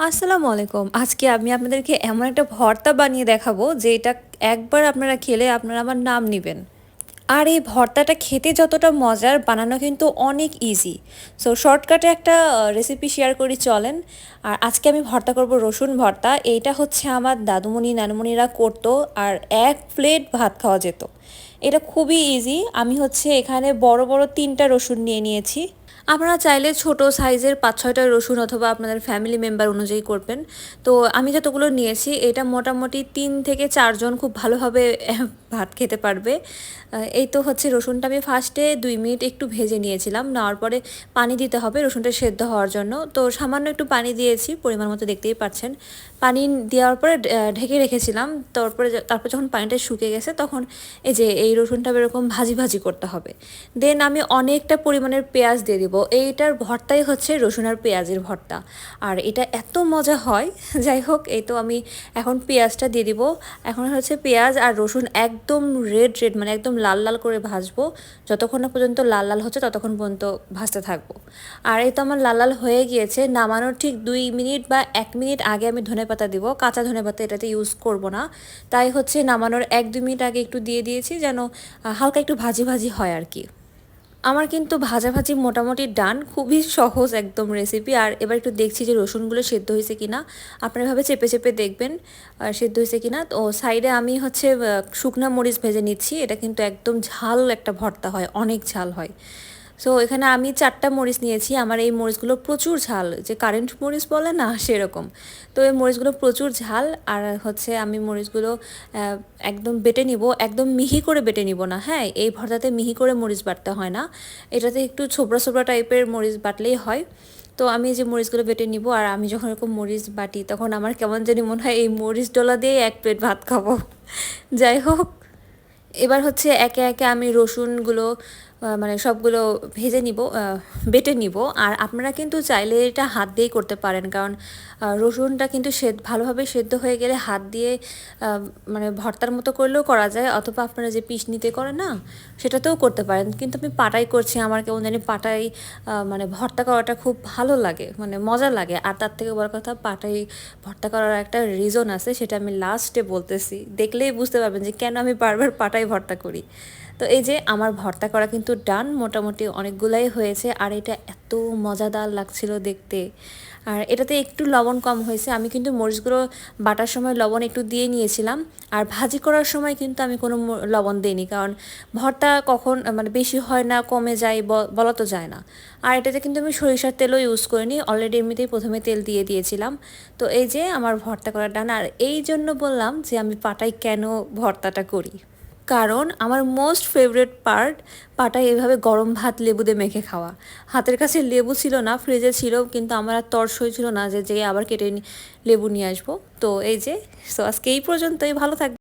আসসালামু আলাইকুম। আজকে আমি আপনাদেরকে এমন একটা ভর্তা বানিয়ে দেখাবো যে এটা একবার আপনারা খেলে আপনারা আমার নাম নেবেন। আর এই ভর্তাটা খেতে যতটা মজার, বানানো কিন্তু অনেক ইজি সো শর্টকাটে একটা রেসিপি শেয়ার করি, চলেন। আর আজকে আমি ভর্তা করব রসুন ভর্তা। এইটা হচ্ছে আমার দাদুমণি, নানুমণিরা করতো, আর এক প্লেট ভাত খাওয়া যেত। এটা খুবই ইজি আমি হচ্ছে এখানে বড় বড় তিনটা রসুন নিয়ে নিয়েছি। আপনারা চাইলে ছোট সাইজের পাঁচ ছয়টা রসুন অথবা আপনাদের ফ্যামিলি মেম্বার অনুযায়ী করবেন। তো আমি যতগুলো নিয়েছি, এটা মোটামুটি তিন থেকে চারজন খুব ভালোভাবে ভাত খেতে পারবে। এই তো হচ্ছে রসুনটা আমি ফার্স্টে দুই মিনিট একটু ভেজে নিয়েছিলাম। নেওয়ার পরে পানি দিতে হবে রসুনটা সেদ্ধ হওয়ার জন্য। তো সামান্য একটু পানি দিয়েছি, পরিমাণ মতো দেখতেই পাচ্ছেন। পানি দেওয়ার পরে ঢেকে রেখেছিলাম। তারপরে তারপর যখন পানিটা শুকে গেছে, তখন এই যে এই রসুনটা এরকম ভাজি ভাজি করতে হবে। দেন আমি অনেকটা পরিমাণের পেঁয়াজ দিয়ে দিব। এইটার ভর্তাই হচ্ছে রসুন আর পেঁয়াজের ভর্তা। আর এটা এত মজা হয়, যাই হোক, এই তো আমি এখন পেঁয়াজটা দিয়ে দিব। এখন হচ্ছে পেঁয়াজ আর রসুন একদম রেড রেড মানে একদম লাল লাল করে ভাজবো। যতক্ষণ না পর্যন্ত লাল লাল হচ্ছে ততক্ষণ পর্যন্ত ভাজতে থাকব। আর এই তো আমার লাল লাল হয়ে গিয়েছে। নামানোর ঠিক দুই মিনিট বা এক মিনিট আগে আমি ধনে পাতা দিব। কাঁচা ধনে পাতা এটাতে ইউজ করব না। তাই হচ্ছে নামানোর এক, দুই মিনিট আগে একটু দিয়ে দিয়েছি। যেন হালকা একটু ভাজি ভাজি হয় আর কি। আমার কিন্তু ভাজা ভাজি মোটামুটি ডান, খুবই সহজ একদম রেসিপি আর এবার একটু দেখছি যে রসুনগুলো সেদ্ধ হয়েছে কিনা। আপনারা এভাবে চেপে চেপে দেখবেন সেদ্ধ হয়েছে কিনা। তো সাইডে আমি হচ্ছে শুকনা মরিচ ভেজে নিচ্ছি। এটা কিন্তু একদম ঝাল একটা ভর্তা হয়, অনেক ঝাল হয়। সো এখানে আমি চারটা মরিচ নিয়েছি। আমার এই মরিচগুলো প্রচুর ঝাল। যে কারেন্ট মরিচ বলে না, সেরকম। তো এই মরিচগুলো প্রচুর ঝাল। আর হচ্ছে আমি মরিচগুলো একদম বেটে নিব। একদম মিহি করে বেটে নিব না হ্যাঁ? এই ভর্তাতে মিহি করে মরিচ বাটতে হয় না। এটাতে একটু ছোবড়া ছোবড়া টাইপের মরিচ বাটলেই হয়। তো আমি যে মরিচগুলো বেটে নিব, আর আমি যখন এরকম মরিচ বাটি, তখন আমার কেমন জানি মনে হয় এই মরিচ ডলা দিয়ে এক প্লেট ভাত খাব। যাই হোক। এবার হচ্ছে একে একে আমি রসুনগুলো মানে সবগুলো ভেজে নিব বেটে নিব। আর আপনারা কিন্তু চাইলে এটা হাত দিয়েই করতে পারেন, কারণ রসুনটা কিন্তু সেদ্ধ, ভালোভাবে সেদ্ধ হয়ে গেলে হাত দিয়ে মানে ভর্তার মতো করলেও করা যায়, অথবা আপনারা যে পিস নিতে করেন না, সেটাতেও করতে পারেন। কিন্তু আমি পাটাই করছি, আমার কেমন জানি পাটাই মানে ভর্তা করাটা খুব ভালো লাগে মানে মজা লাগে। আর তার থেকে বড় কথা, পাটাই ভর্তা করার একটা রিজন আছে, সেটা আমি লাস্টে বলতেছি। দেখলেই বুঝতে পারবেন যে কেন আমি বারবার পাটাই ভর্তা করি। তো এই যে আমার ভর্তা করা কিন্তু ডান মোটামুটি অনেকগুলাই হয়েছে, আর এটা এত মজাদার লাগছিল দেখতে। আর এটাতে একটু লবণ কম হয়েছে, আমি কিন্তু মরিচগুলো বাটার সময় লবণ একটু দিয়ে নিয়েছিলাম, আর ভাজি করার সময় কিন্তু আমি কোনো লবণ দিইনি, কারণ ভর্তা কখন মানে বেশি হয় না, কমে যায় বলা তো যায় না। আর এটাতে কিন্তু আমি সরিষার তেলও ইউজ করিনি অলরেডি এমনিতেই প্রথমে তেল দিয়ে দিয়েছিলাম। তো এই যে আমার ভর্তা করার ডান, আর এই জন্য বললাম যে আমি পাটাই কেন ভর্তাটা করি। কারণ আমার মোস্ট ফেভারেট পার্ট পাটা এভাবে গরম ভাত লেবু দিয়ে মেখে খাওয়া। হাতের কাছে লেবু ছিল না ফ্রিজে ছিল, কিন্তু আমার আর তর্স হয়েছিল না যে যে আবার কেটে লেবু নিয়ে আসব। তো এই যে সো আজকে এই পর্যন্তই, ভালো থাকবে